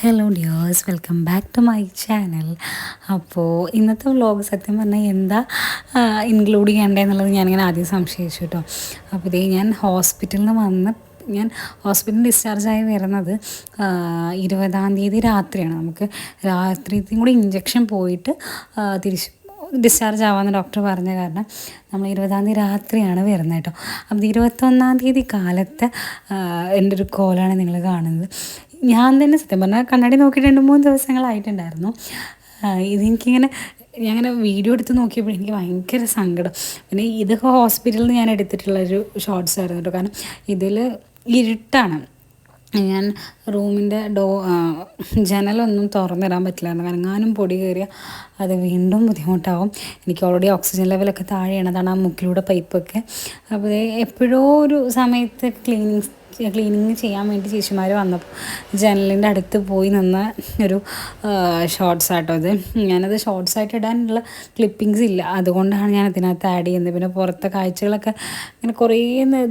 Hello dears welcome back to my channel അപ്പോൾ ഇന്നത്തെ vlog സത്യം പറഞ്ഞാൽ എന്താ ഇൻക്ലൂഡ് ചെയ്യേണ്ടതെന്നുള്ളത് ഞാനിങ്ങനെ ആദ്യം സംശയിച്ചു കേട്ടോ. അപ്പോൾ ഇതേ ഞാൻ ഹോസ്പിറ്റലിൽ നിന്ന് വന്ന് ഞാൻ ഹോസ്പിറ്റലിൽ ഡിസ്ചാർജായി വരുന്നത് ഇരുപതാം തീയതി രാത്രിയാണ്. നമുക്ക് രാത്രിയത്തെയും കൂടി ഇഞ്ചക്ഷൻ പോയിട്ട് തിരിച്ച് ഡിസ്ചാർജ് ആവാമെന്ന് ഡോക്ടർ പറഞ്ഞ കാരണം നമ്മൾ ഇരുപതാം തീയതി രാത്രിയാണ് വരുന്നത് കേട്ടോ. അപ്പം ഇരുപത്തൊന്നാം തീയതി കാലത്തെ എന്റെ ഒരു കോലാണ് നിങ്ങൾ കാണുന്നത്. ഞാൻ തന്നെ സത്യം പറഞ്ഞാൽ കണ്ണാടി നോക്കിയിട്ട് രണ്ട് മൂന്ന് ദിവസങ്ങളായിട്ടുണ്ടായിരുന്നു. ഇതെനിക്കിങ്ങനെ ഞാൻ അങ്ങനെ വീഡിയോ എടുത്ത് നോക്കിയപ്പോൾ എനിക്ക് ഭയങ്കര സങ്കടം. പിന്നെ ഇതൊക്കെ ഹോസ്പിറ്റലിൽ നിന്ന് ഞാൻ എടുത്തിട്ടുള്ളൊരു ഷോർട്സ് ആയിരുന്നു കേട്ടോ കാരണം ഇതിൽ ഇരുട്ടാണ്. ഞാൻ റൂമിന്റെ ഡോ ജനലൊന്നും തുറന്നിടാൻ പറ്റില്ലായിരുന്നു. കാരണം ഞാനും പൊടി കയറിയ അത് വീണ്ടും ബുദ്ധിമുട്ടാവും. എനിക്ക് ഓൾറെഡി ഓക്സിജൻ ലെവലൊക്കെ താഴെയാണ്. അതാണ് ആ മുക്കിലൂടെ പൈപ്പൊക്കെ അപ്പോൾ എപ്പോഴോ ഒരു സമയത്ത് ക്ലീനിങ് ക്ലീനിങ് ചെയ്യാൻ വേണ്ടി ചേച്ചിമാർ വന്നപ്പോൾ ജനലിന്റെ അടുത്ത് പോയി നിന്ന ഒരു ഷോർട്സ് ആട്ടോ ഇത്. ഞാനത് ഷോർട്സ് ആയിട്ട് ഇടാനുള്ള ക്ലിപ്പിങ്സ് ഇല്ല. അതുകൊണ്ടാണ് ഞാൻ അതിനകത്ത് ആഡ് ചെയ്യുന്നത്. പിന്നെ പുറത്തെ കാഴ്ചകളൊക്കെ ഇങ്ങനെ കുറേ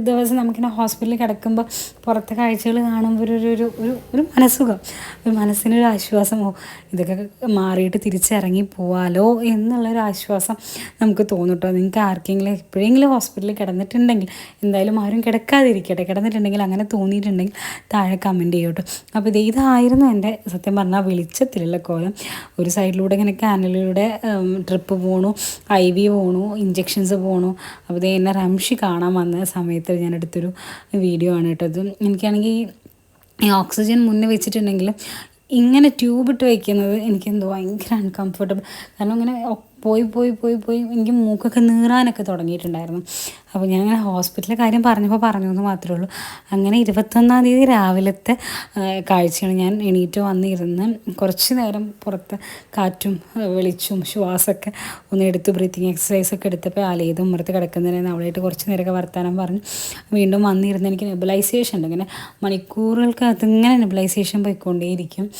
ദിവസം നമുക്കിങ്ങനെ ഹോസ്പിറ്റലിൽ കിടക്കുമ്പോൾ പുറത്തെ കാഴ്ചകൾ കാണുമ്പോൾ ഒരു ഒരു ഒരു ഒരു മനസ്സുഖം. ഒരു മനസ്സിനൊരു ആശ്വാസമോ ഇതൊക്കെ മാറിയിട്ട് തിരിച്ചിറങ്ങി പോവാലോ എന്നുള്ളൊരു ആശ്വാസം നമുക്ക് തോന്നും നിങ്ങൾക്ക് ആർക്കെങ്കിലും എപ്പോഴെങ്കിലും ഹോസ്പിറ്റലിൽ കിടന്നിട്ടുണ്ടെങ്കിൽ എന്തായാലും ആരും കിടക്കാതിരിക്കട്ടെ. കിടന്നിട്ടുണ്ടെങ്കിൽ അങ്ങനെ തോന്നിയിട്ടുണ്ടെങ്കിൽ താഴെ കമന്റ് ചെയ്യട്ടോ അപ്പോൾ ഇത് ഇതായിരുന്നു എന്റെ സത്യം പറഞ്ഞാൽ വെളിച്ചത്തിലുള്ള കോലം. ഒരു സൈഡിലൂടെ ഇങ്ങനെ കാനലിലൂടെ ട്രിപ്പ് പോണു ഐ വി പോണു ഇഞ്ചെക്ഷൻസ് പോണു. അപ്പോൾ ഇത് എന്നെ റംഷി കാണാൻ വന്ന സമയത്ത് ഞാൻ എടുത്തൊരു വീഡിയോ ആണ് കേട്ടോ എനിക്കാണെങ്കിൽ ഈ ഓക്സിജൻ മുന്നേ വെച്ചിട്ടുണ്ടെങ്കിൽ ഇങ്ങനെ ട്യൂബ് ഇട്ട് വയ്ക്കുന്നത് എനിക്കെന്തോ ഭയങ്കര അൺകംഫർട്ടബിൾ കാരണം ഇങ്ങനെ പോയി പോയി പോയി പോയി എനിക്ക് മൂക്കൊക്കെ നീറാനൊക്കെ തുടങ്ങിയിട്ടുണ്ടായിരുന്നു. അപ്പോൾ ഞാൻ അങ്ങനെ ഹോസ്പിറ്റലിലെ കാര്യം പറഞ്ഞപ്പോൾ പറഞ്ഞു എന്ന് മാത്രമേ ഉള്ളൂ. അങ്ങനെ ഇരുപത്തൊന്നാം തീയതി രാവിലത്തെ കാഴ്ചയാണ് ഞാൻ എണീറ്റ് വന്നിരുന്ന് കുറച്ച് നേരം പുറത്ത് കാറ്റും വെളിച്ചും ശ്വാസമൊക്കെ ഒന്ന് എടുത്ത് ബ്രീത്തിങ് എക്സസൈസ് ഒക്കെ എടുത്തപ്പോൾ ആലേത് ഉമ്മറത്ത് കിടക്കുന്നതിന് അവളായിട്ട് കുറച്ച് നേരമൊക്കെ വർത്താനം പറഞ്ഞ്. വീണ്ടും വന്നിരുന്ന് എനിക്ക് നെബിലൈസേഷൻ ഉണ്ട്. ഇങ്ങനെ മണിക്കൂറുകൾക്കകത്ത് ഇങ്ങനെ നെബിലൈസേഷൻ പോയിക്കൊണ്ടേയിരിക്കും.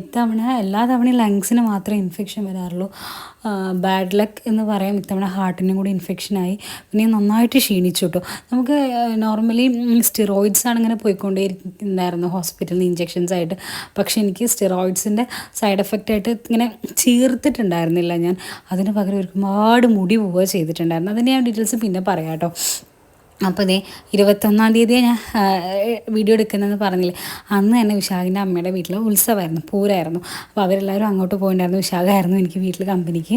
ഇത്തവണ എല്ലാ തവണയും ലങ്സിന് മാത്രമേ ഇൻഫെക്ഷൻ വരാറുള്ളൂ. ബാഡ് ലക്ക് എന്ന് പറയാം. ഇത്തവണ ഹാർട്ടിനും കൂടി ഇൻഫെക്ഷൻ ആയി. പിന്നെ ഞാൻ നന്നായിട്ട് ക്ഷീണിച്ചു കേട്ടോ നമുക്ക് നോർമലി സ്റ്റിറോയിഡ്സ് ആണ് ഇങ്ങനെ പോയിക്കൊണ്ടേയിരിക്കുന്നുണ്ടായിരുന്നു ഹോസ്പിറ്റലിൽ നിന്ന് ഇഞ്ചെക്ഷൻസ് ആയിട്ട്. പക്ഷെ എനിക്ക് സ്റ്റിറോയിഡ്സിന്റെ സൈഡ് എഫക്റ്റ് ആയിട്ട് ഇങ്ങനെ ചീർത്തിട്ടുണ്ടായിരുന്നില്ല ഞാൻ. അതിന് പകരം ഒരുപാട് മുടി പോവുക ചെയ്തിട്ടുണ്ടായിരുന്നു. അതിന്റെ ഞാൻ ഡീറ്റെയിൽസ് പിന്നെ പറയാം കേട്ടോ അപ്പോൾ ഇതേ ഇരുപത്തൊന്നാം തീയതി ഞാൻ വീഡിയോ എടുക്കുന്നതെന്ന് പറഞ്ഞില്ലേ. അന്ന് തന്നെ വിശാഖിന്റെ അമ്മയുടെ വീട്ടിൽ ഉത്സവമായിരുന്നു പൂരമായിരുന്നു അപ്പോൾ അവരെല്ലാവരും അങ്ങോട്ട് പോയിട്ടുണ്ടായിരുന്നു വിശാഖമായിരുന്നു എനിക്ക് വീട്ടിൽ കമ്പനിക്ക്.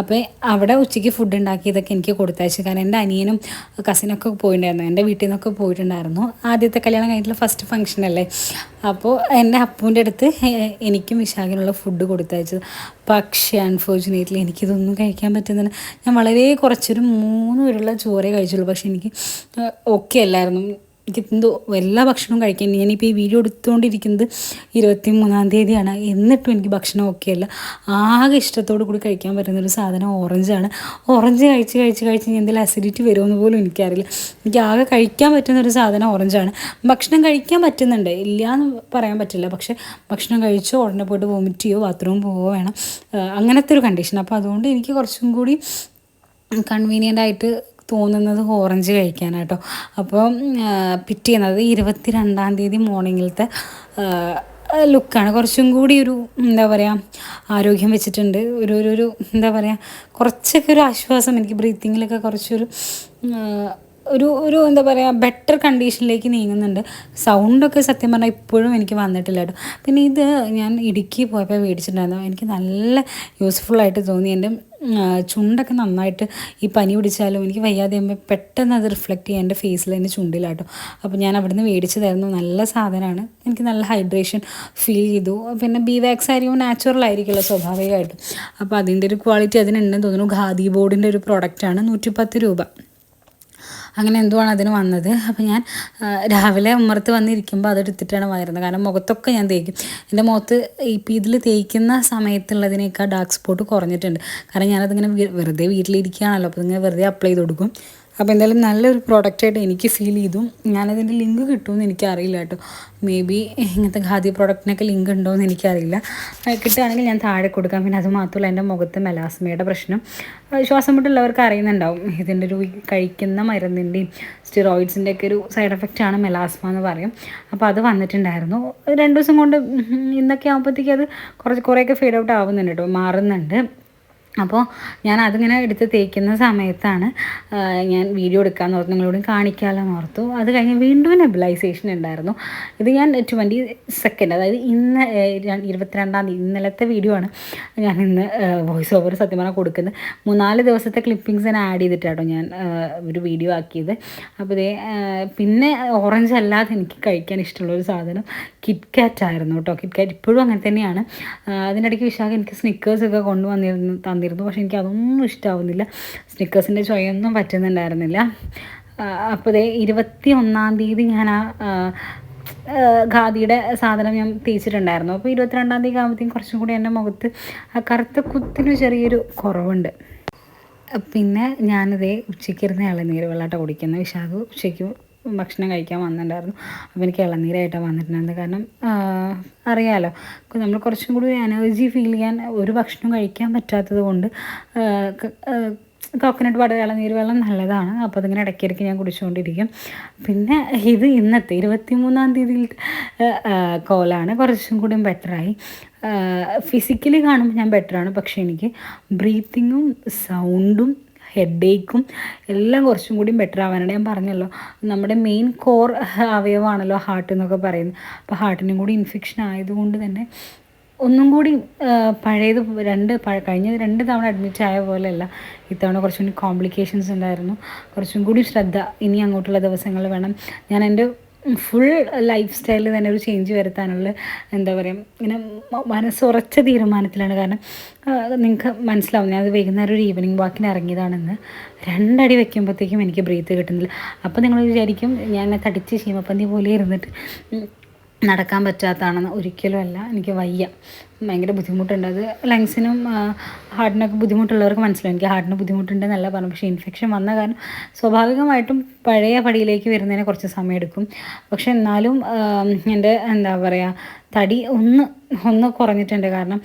അപ്പോൾ അവിടെ ഉച്ചയ്ക്ക് ഫുഡ് ഉണ്ടാക്കിയതൊക്കെ എനിക്ക് കൊടുത്തയച്ചു. കാരണം എന്റെ അനിയനും കസിനൊക്കെ പോയിട്ടുണ്ടായിരുന്നു എന്റെ വീട്ടിൽ നിന്നൊക്കെ പോയിട്ടുണ്ടായിരുന്നു. ആദ്യത്തെ കല്യാണം കഴിഞ്ഞിട്ടുള്ള ഫസ്റ്റ് ഫംഗ്ഷൻ അല്ലേ. അപ്പോൾ എന്റെ അപ്പൂന്റെ അടുത്ത് എനിക്കും വിശാഖിനുള്ള ഫുഡ് കൊടുത്തയച്ചത് പക്ഷേ അൺഫോർച്ചുനേറ്റ്ലി എനിക്കിതൊന്നും കഴിക്കാൻ പറ്റുന്നില്ല. ഞാൻ വളരെ കുറച്ചൊരു മൂന്ന് പേരുള്ള ചോറേ കഴിച്ചുള്ളൂ. പക്ഷേ എനിക്ക് ഓക്കെ അല്ലായിരുന്നു. എനിക്ക് എന്തോ എല്ലാ ഭക്ഷണവും കഴിക്കാൻ ഞാനിപ്പോൾ ഈ വീഡിയോ എടുത്തുകൊണ്ടിരിക്കുന്നത് ഇരുപത്തി മൂന്നാം തീയതിയാണ്. എന്നിട്ടും എനിക്ക് ഭക്ഷണം ഓക്കെ അല്ല. ആകെ ഇഷ്ടത്തോടു കൂടി കഴിക്കാൻ പറ്റുന്ന ഒരു സാധനം ഓറഞ്ചാണ് ഓറഞ്ച് കഴിച്ച് കഴിച്ച് കഴിച്ച് ഞാൻ എന്തെങ്കിലും അസിഡിറ്റി വരുമെന്ന് പോലും എനിക്കറിയില്ല. എനിക്ക് ആകെ കഴിക്കാൻ പറ്റുന്ന ഒരു സാധനം ഓറഞ്ചാണ് ഭക്ഷണം കഴിക്കാൻ പറ്റുന്നുണ്ട്. ഇല്ല എന്ന് പറയാൻ പറ്റില്ല. പക്ഷേ ഭക്ഷണം കഴിച്ചോ ഉടനെ പോയിട്ട് വോമിറ്റ് ചെയ്യോ ബാത്റൂം പോവോ വേണം. അങ്ങനത്തെ ഒരു കണ്ടീഷൻ അപ്പോൾ അതുകൊണ്ട് എനിക്ക് കുറച്ചും കൂടി കൺവീനിയന്റ് ആയിട്ട് തോന്നുന്നത് ഓറഞ്ച് കഴിക്കാനാട്ടോ. അപ്പോൾ പിറ്റേന്നത് ഇരുപത്തി രണ്ടാം തീയതി മോർണിംഗിലത്തെ ലുക്കാണ്. കുറച്ചും കൂടി ഒരു എന്താ പറയുക ആരോഗ്യം വെച്ചിട്ടുണ്ട്. ഒരു ഒരു എന്താ പറയുക കുറച്ചൊക്കെ ഒരു ആശ്വാസം എനിക്ക് ബ്രീത്തിങ്ങിലൊക്കെ കുറച്ചൊരു ഒരു ഒരു എന്താ പറയുക ബെറ്റർ കണ്ടീഷനിലേക്ക് നീങ്ങുന്നുണ്ട്. സൗണ്ടൊക്കെ സത്യം പറഞ്ഞാൽ ഇപ്പോഴും എനിക്ക് വന്നിട്ടില്ല കേട്ടോ. പിന്നെ ഇത് ഞാൻ ഇടുക്കി പോയപ്പോൾ മേടിച്ചിട്ടുണ്ടായിരുന്നു. എനിക്ക് നല്ല യൂസ്ഫുള്ളായിട്ട് തോന്നി. എന്റെ ചുണ്ടൊക്കെ നന്നായിട്ട് ഈ പനി പിടിച്ചാലും എനിക്ക് വയ്യാതെ ആകുമ്പോൾ പെട്ടെന്ന് അത് റിഫ്ലക്റ്റ് ചെയ്യാൻ എന്റെ ഫേസിൽ എന്റെ ചുണ്ടിലാട്ടോ അപ്പോൾ ഞാൻ അവിടുന്ന് മേടിച്ചതായിരുന്നു. നല്ല സാധനമാണ്. എനിക്ക് നല്ല ഹൈഡ്രേഷൻ ഫീൽ ചെയ്തു. പിന്നെ ബി വാക്സ് ആയിരിക്കും നാച്ചുറൽ ആയിരിക്കുമല്ലോ സ്വാഭാവികമായിട്ടും. അപ്പോൾ അതിന്റെ ഒരു ക്വാളിറ്റി അതിനുണ്ടെന്ന് തോന്നുന്നു. ഖാദി ബോർഡിന്റെ ഒരു പ്രൊഡക്റ്റാണ് നൂറ്റിപ്പത്ത് രൂപ. അങ്ങനെ എന്തോ ആണ് അതിന് വന്നത്? അപ്പോൾ ഞാൻ രാവിലെ ഉമ്മറത്ത് വന്നിരിക്കുമ്പോൾ അതെടുത്തിട്ടാണ് വരുന്നത് കാരണം മുഖത്തൊക്കെ ഞാൻ തേക്കും. എന്റെ മുഖത്ത് ഇപ്പം ഇതിൽ തേക്കുന്ന സമയത്തുള്ളതിനേക്കാൾ ഡാർക്ക് സ്പോട്ട് കുറഞ്ഞിട്ടുണ്ട്. കാരണം ഞാനതിങ്ങനെ വെറുതെ വീട്ടിലിരിക്കുകയാണല്ലോ. അപ്പോൾ ഇങ്ങനെ വെറുതെ അപ്ലൈ ചെയ്ത് കൊടുക്കും. അപ്പോൾ എന്തായാലും നല്ലൊരു പ്രോഡക്റ്റായിട്ട് എനിക്ക് ഫീൽ ചെയ്തു. ഞാനതിന്റെ ലിങ്ക് കിട്ടുമെന്ന് എനിക്കറിയില്ല കേട്ടോ. മേ ബി ഇങ്ങനത്തെ ഖാദി പ്രോഡക്റ്റിനൊക്കെ ലിങ്ക് ഉണ്ടോ എന്ന് എനിക്കറിയില്ല കിട്ടുകയാണെങ്കിൽ ഞാൻ താഴെ കൊടുക്കാം. പിന്നെ അത് മാത്രമല്ല എന്റെ മുഖത്ത് മെലാസ്മയുടെ പ്രശ്നം. ശ്വാസം മുട്ടുള്ളവർക്ക് അറിയുന്നുണ്ടാവും. ഇതിന്റെ ഒരു കഴിക്കുന്ന മരുന്നിന്റെയും സ്റ്റിറോയിഡ്സിന്റെ ഒക്കെ ഒരു സൈഡ് എഫക്റ്റ് ആണ് മെലാസ്മ എന്ന് പറയും. അപ്പോൾ അത് വന്നിട്ടുണ്ടായിരുന്നു. രണ്ട് ദിവസം കൊണ്ട് ഇന്നൊക്കെ ആകുമ്പോഴത്തേക്ക് അത് കുറച്ച് കുറേയൊക്കെ ഫീഡ് ഔട്ട് ആവുന്നുണ്ട് കേട്ടോ. മാറുന്നുണ്ട്. അപ്പോൾ ഞാൻ അതിങ്ങനെ എടുത്ത് തേക്കുന്ന സമയത്താണ് ഞാൻ വീഡിയോ എടുക്കാമെന്ന് ഓർത്ത് നിങ്ങളോടും കാണിക്കാമെന്ന് ഓർത്തു. അത് കഴിഞ്ഞ് വീണ്ടും നെബിലൈസേഷൻ ഉണ്ടായിരുന്നു. ഇത് ഞാൻ ട്വന്റി സെക്കൻഡ് അതായത് ഇന്ന് ഇരുപത്തിരണ്ടാം തീയതി ഇന്നലത്തെ വീഡിയോ ആണ് ഞാൻ ഇന്ന് വോയിസ് ഓവർ സത്യം പറഞ്ഞാൽ കൊടുക്കുന്നത്. മൂന്നാൽ ദിവസത്തെ ക്ലിപ്പിങ്സ് ഞാൻ ആഡ് ചെയ്തിട്ടാട്ടോ ഞാൻ ഒരു വീഡിയോ ആക്കിയത്. അപ്പോൾ ഇതേ പിന്നെ ഓറഞ്ച് അല്ലാതെ എനിക്ക് കഴിക്കാൻ ഇഷ്ടമുള്ളൊരു സാധനം കിറ്റ് കാറ്റ് ആയിരുന്നു കേട്ടോ. കിറ്റ് കാറ്റ് ഇപ്പോഴും അങ്ങനെ തന്നെയാണ്. അതിനിടയ്ക്ക് വിശാഖ എനിക്ക് സ്നിക്കേഴ്സൊക്കെ കൊണ്ടുവന്നിരുന്നു തന്നിരുന്നു. പക്ഷേ എനിക്ക് അതൊന്നും ഇഷ്ടമാവുന്നില്ല സ്നിക്കേഴ്സിന്റെ ചൊയൊന്നും പറ്റുന്നുണ്ടായിരുന്നില്ല. അപ്പോൾ ഇതേ ഇരുപത്തി ഒന്നാം തീയതി ഞാൻ ആ ഖാദിയുടെ സാധനം ഞാൻ തേച്ചിട്ടുണ്ടായിരുന്നു. അപ്പോൾ ഇരുപത്തിരണ്ടാം തീയതി ആകുമ്പോഴത്തേക്കും കുറച്ചും കൂടി എന്റെ മുഖത്ത് ആ കറുത്ത കുത്തിന് ചെറിയൊരു കുറവുണ്ട്. പിന്നെ ഞാനിതേ ഉച്ചയ്ക്കിരുന്ന് ഇളനീര് വെള്ളമായിട്ട് കുടിക്കുന്നത് വിശാഖ് ഉച്ചയ്ക്ക് ഭക്ഷണം കഴിക്കാൻ വന്നിട്ടുണ്ടായിരുന്നു. അപ്പോൾ എനിക്ക് ഇളനീരായിട്ടാണ് വന്നിട്ടുണ്ടായിരുന്നത്. കാരണം അറിയാമല്ലോ നമ്മൾ കുറച്ചും കൂടി എനർജി ഫീൽ ചെയ്യാൻ ഒരു ഭക്ഷണം കഴിക്കാൻ പറ്റാത്തത് കൊണ്ട് കോക്കനട്ട് വാട്ടർ ഇളനീര് വെള്ളം നല്ലതാണ്. അപ്പോൾ അതിങ്ങനെ ഇടയ്ക്കിടയ്ക്ക് ഞാൻ കുടിച്ചുകൊണ്ടിരിക്കും. പിന്നെ ഇത് ഇന്നത്തെ ഇരുപത്തി മൂന്നാം തീയതിയിൽ കോലാണ് കുറച്ചും കൂടിയും ബെറ്ററായി ഫിസിക്കലി കാണുമ്പോൾ ഞാൻ ബെറ്ററാണ് പക്ഷേ എനിക്ക് ബ്രീത്തിങ്ങും സൗണ്ടും ഹെഡേക്കും എല്ലാം കുറച്ചും കൂടി ബെറ്റർ ആവാനാണ് ഞാൻ പറഞ്ഞല്ലോ. നമ്മുടെ മെയിൻ കോർ അവയവമാണല്ലോ ഹാർട്ട് എന്നൊക്കെ പറയുന്നത്. അപ്പോൾ ഹാർട്ടിനും കൂടി ഇൻഫെക്ഷൻ ആയതുകൊണ്ട് തന്നെ ഒന്നും കൂടി പഴയത് രണ്ട് കഴിഞ്ഞ രണ്ട് തവണ അഡ്മിറ്റ് ആയ പോലെയല്ല. ഇത്തവണ കുറച്ചും കൂടി കോംപ്ലിക്കേഷൻസ് ഉണ്ടായിരുന്നു. കുറച്ചും കൂടി ശ്രദ്ധ ഇനി അങ്ങോട്ടുള്ള ദിവസങ്ങൾ വേണം. ഞാൻ എന്റെ ഫുൾ ലൈഫ് സ്റ്റൈലിൽ തന്നെ ഒരു ചേഞ്ച് വരുത്താനുള്ള എന്താ പറയുക ഇങ്ങനെ മനസ്സ് മനസ്സുറച്ച തീരുമാനത്തിലാണ്. കാരണം നിങ്ങൾക്ക് മനസ്സിലാവും. ഞാൻ അത് വൈകുന്നേരം ഒരു ഈവനിങ് വാക്കിന് ഇറങ്ങിയതാണെന്ന്. രണ്ടടി വെക്കുമ്പോഴത്തേക്കും എനിക്ക് ബ്രീത്ത് കിട്ടുന്നില്ല. അപ്പോൾ നിങ്ങൾ വിചാരിക്കും ഞാൻ തടിച്ച് ചീമപ്പന്തി പോലെ ഇരുന്നിട്ട് നടക്കാൻ പറ്റാത്തതാണെന്ന് ഒരിക്കലും അല്ല. എനിക്ക് വയ്യ. ഭയങ്കര ബുദ്ധിമുട്ടുണ്ട്. അത് ലങ്സിനും ഹാർട്ടിനൊക്കെ ബുദ്ധിമുട്ടുള്ളവർക്ക് മനസ്സിലാവും. എനിക്ക് ഹാർട്ടിന് ബുദ്ധിമുട്ടുണ്ടെന്നല്ല പറഞ്ഞു പക്ഷേ ഇൻഫെക്ഷൻ വന്ന കാരണം സ്വാഭാവികമായിട്ടും പഴയ പടിയിലേക്ക് വരുന്നതിന് കുറച്ച് സമയം എടുക്കും പക്ഷെ എന്നാലും എന്റെ എന്താ പറയുക തടി ഒന്ന് ഒന്ന് കുറഞ്ഞിട്ടുണ്ട് കാരണം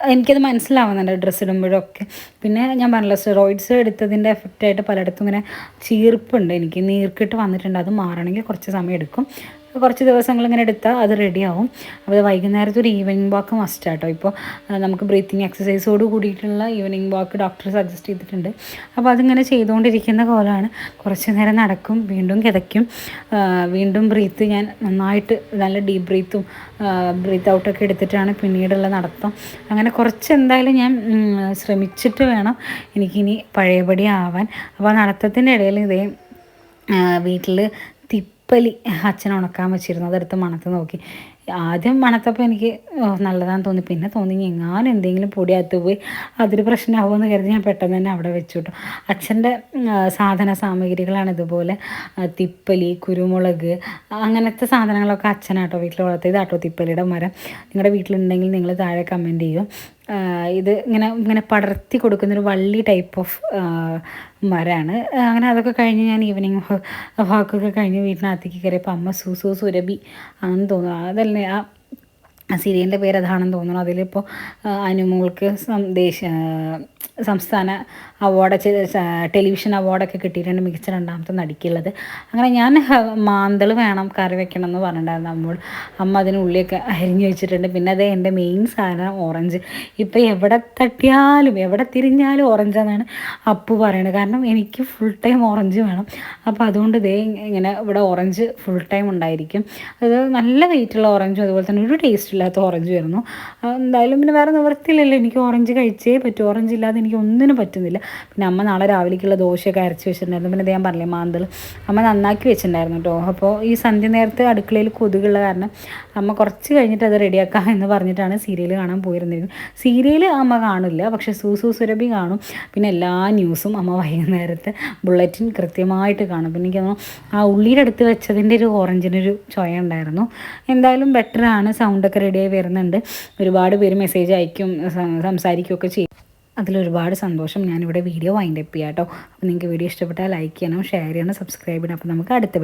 എനിക്കത് മനസ്സിലാവുന്നുണ്ട് ഡ്രസ്സ് ഇടുമ്പോഴൊക്കെ. പിന്നെ ഞാൻ പറഞ്ഞല്ലോ സ്റ്റെറോയിഡ്സ് എടുത്തതിന്റെ എഫക്റ്റായിട്ട് പലയിടത്തും ഇങ്ങനെ ചീർപ്പുണ്ട്. എനിക്ക് നീർക്കിട്ട് വന്നിട്ടുണ്ട്. അത് മാറണമെങ്കിൽ കുറച്ച് സമയം എടുക്കും കുറച്ച് ദിവസങ്ങൾ ഇങ്ങനെ എടുത്താൽ അത് റെഡിയാവും അപ്പോൾ വൈകുന്നേരത്തെ ഒരു ഈവനിങ് വാക്ക് മസ്റ്റ് ആട്ടോ. ഇപ്പോൾ നമുക്ക് ബ്രീത്തിങ് എക്സസൈസോട് കൂടിയിട്ടുള്ള ഈവനിങ് വാക്ക് ഡോക്ടർ സജസ്റ്റ് ചെയ്തിട്ടുണ്ട്. അപ്പോൾ അതിങ്ങനെ ചെയ്തുകൊണ്ടിരിക്കുന്ന കോലാണ് കുറച്ച് നേരം നടക്കും വീണ്ടും കിതയ്ക്കും. വീണ്ടും ബ്രീത്ത് ഞാൻ നന്നായിട്ട് നല്ല ഡീപ് ബ്രീത്തും ബ്രീത്ത് ഔട്ടൊക്കെ എടുത്തിട്ടാണ് പിന്നീടുള്ള നടത്തം. അങ്ങനെ കുറച്ച് എന്തായാലും ഞാൻ ശ്രമിച്ചിട്ട് വേണം എനിക്കിനി പഴയപടി ആവാൻ. അപ്പോൾ നടത്തത്തിന്റെ ഇടയിൽ ഇതേ വീട്ടിൽ തിപ്പലി അച്ഛൻ ഉണക്കാൻ വെച്ചിരുന്നു. അതെടുത്ത് മണത്ത് നോക്കി. ആദ്യം മണത്തപ്പോൾ എനിക്ക് നല്ലതാണെന്ന് തോന്നി. പിന്നെ തോന്നി ഞാൻ എന്തെങ്കിലും പൊടിയകത്ത് പോയി അതൊരു പ്രശ്നമാവുമെന്ന് കരുതി ഞാൻ പെട്ടെന്ന് തന്നെ അവിടെ വെച്ചു കിട്ടും അച്ഛന്റെ സാധന സാമഗ്രികളാണ് ഇതുപോലെ തിപ്പലി കുരുമുളക് അങ്ങനത്തെ സാധനങ്ങളൊക്കെ അച്ഛനാട്ടോ വീട്ടിൽ വളർത്തിയത്. ആട്ടോ തിപ്പലിയുടെ മരം. നിങ്ങളുടെ വീട്ടിലുണ്ടെങ്കിൽ നിങ്ങൾ താഴെ കമന്റ് ചെയ്യും. ഇത് ഇങ്ങനെ ഇങ്ങനെ പടർത്തി കൊടുക്കുന്നൊരു വള്ളി ടൈപ്പ് ഓഫ് മരമാണ് അങ്ങനെ അതൊക്കെ കഴിഞ്ഞ് ഞാൻ ഈവനിങ് വാക്കൊക്കെ കഴിഞ്ഞ് വീട്ടിനകത്തേക്ക് കയറിയപ്പോൾ അമ്മ സൂസു സുരഭി ആണെന്ന് തോന്നുന്നു. അതല്ലേ ആ സീരിയലിന്റെ പേര് അതാണെന്ന് തോന്നുന്നു. അതിലിപ്പോൾ അനുമോൾക്ക് സം- ദേശ സംസ്ഥാന അവാർഡ് ടെലിവിഷൻ അവാർഡൊക്കെ കിട്ടിയിട്ടുണ്ട് മികച്ച രണ്ടാമത്തെ നടിക്കുള്ളത്. അങ്ങനെ ഞാൻ മാന്തൾ വേണം കറി വെക്കണം എന്ന് പറഞ്ഞിട്ടുണ്ടായിരുന്നു അമ്മോട് അമ്മ അതിന് ഉള്ളിയൊക്കെ അരിഞ്ഞു വെച്ചിട്ടുണ്ട്. പിന്നെ അത് എന്റെ മെയിൻ സാധനം ഓറഞ്ച് ഇപ്പോൾ എവിടെ തട്ടിയാലും എവിടെ തിരിഞ്ഞാലും ഓറഞ്ച് എന്നാണ് അപ്പു പറയുന്നത് കാരണം എനിക്ക് ഫുൾ ടൈം ഓറഞ്ച് വേണം. അപ്പോൾ അതുകൊണ്ട് ഇതേ ഇങ്ങനെ ഇവിടെ ഓറഞ്ച് ഫുൾ ടൈം ഉണ്ടായിരിക്കും. അത് നല്ല വെയിറ്റുള്ള ഓറഞ്ചും അതുപോലെ തന്നെ ഒരു ടേസ്റ്റ് ഇല്ലാത്ത ഓറഞ്ച് വരുന്നു. എന്തായാലും പിന്നെ വേറെ നിവൃത്തിയില്ലല്ലോ. എനിക്ക് ഓറഞ്ച് കഴിച്ചേ പറ്റൂ. ഓറഞ്ച് ഇല്ലാതെ എനിക്ക് ഒന്നിനും പറ്റുന്നില്ല. പിന്നെ അമ്മ നാളെ രാവിലേക്കുള്ള ദോശയൊക്കെ അരച്ച് വെച്ചിട്ടുണ്ടായിരുന്നു. പിന്നെ ഞാൻ പറഞ്ഞില്ലേ മാന്തൾ അമ്മ നന്നാക്കി വെച്ചിട്ടുണ്ടായിരുന്നു കേട്ടോ അപ്പോൾ ഈ സന്ധ്യ നേരത്ത് അടുക്കളയിൽ കൊതുകുള്ള കാരണം അമ്മ കുറച്ച് കഴിഞ്ഞിട്ട് അത് റെഡിയാക്കാം എന്ന് പറഞ്ഞിട്ടാണ് സീരിയൽ കാണാൻ പോയിരുന്നിരുന്നത് സീരിയൽ അമ്മ കാണില്ല പക്ഷേ സൂസു സുരഭി കാണും. പിന്നെ എല്ലാ ന്യൂസും അമ്മ വൈകുന്നേരത്ത് ബുള്ളറ്റിൻ കൃത്യമായിട്ട് കാണും. പിന്നെ എനിക്ക് തോന്നുന്നു ആ ഉള്ളിയുടെ അടുത്ത് വെച്ചതിന്റെ ഒരു ഓറഞ്ചിനൊരു ചൊയ ഉണ്ടായിരുന്നു. എന്തായാലും ബെറ്ററാണ് സൗണ്ടൊക്കെ റെഡിയായി വരുന്നുണ്ട്. ഒരുപാട് പേര് മെസ്സേജ് അയക്കും സംസാരിക്കുകയൊക്കെ ചെയ്യും. അതിലൊരുപാട് സന്തോഷം ഞാനിവിടെ വീഡിയോ വൈൻഡപ്പ് ചെയ്യാം കേട്ടോ അപ്പോൾ നിങ്ങൾക്ക് വീഡിയോ ഇഷ്ടപ്പെട്ടാൽ ലൈക്ക് ചെയ്യണം ഷെയർ ചെയ്യണം സബ്സ്ക്രൈബ് ചെയ്യണം. അപ്പോൾ നമുക്ക് അടുത്ത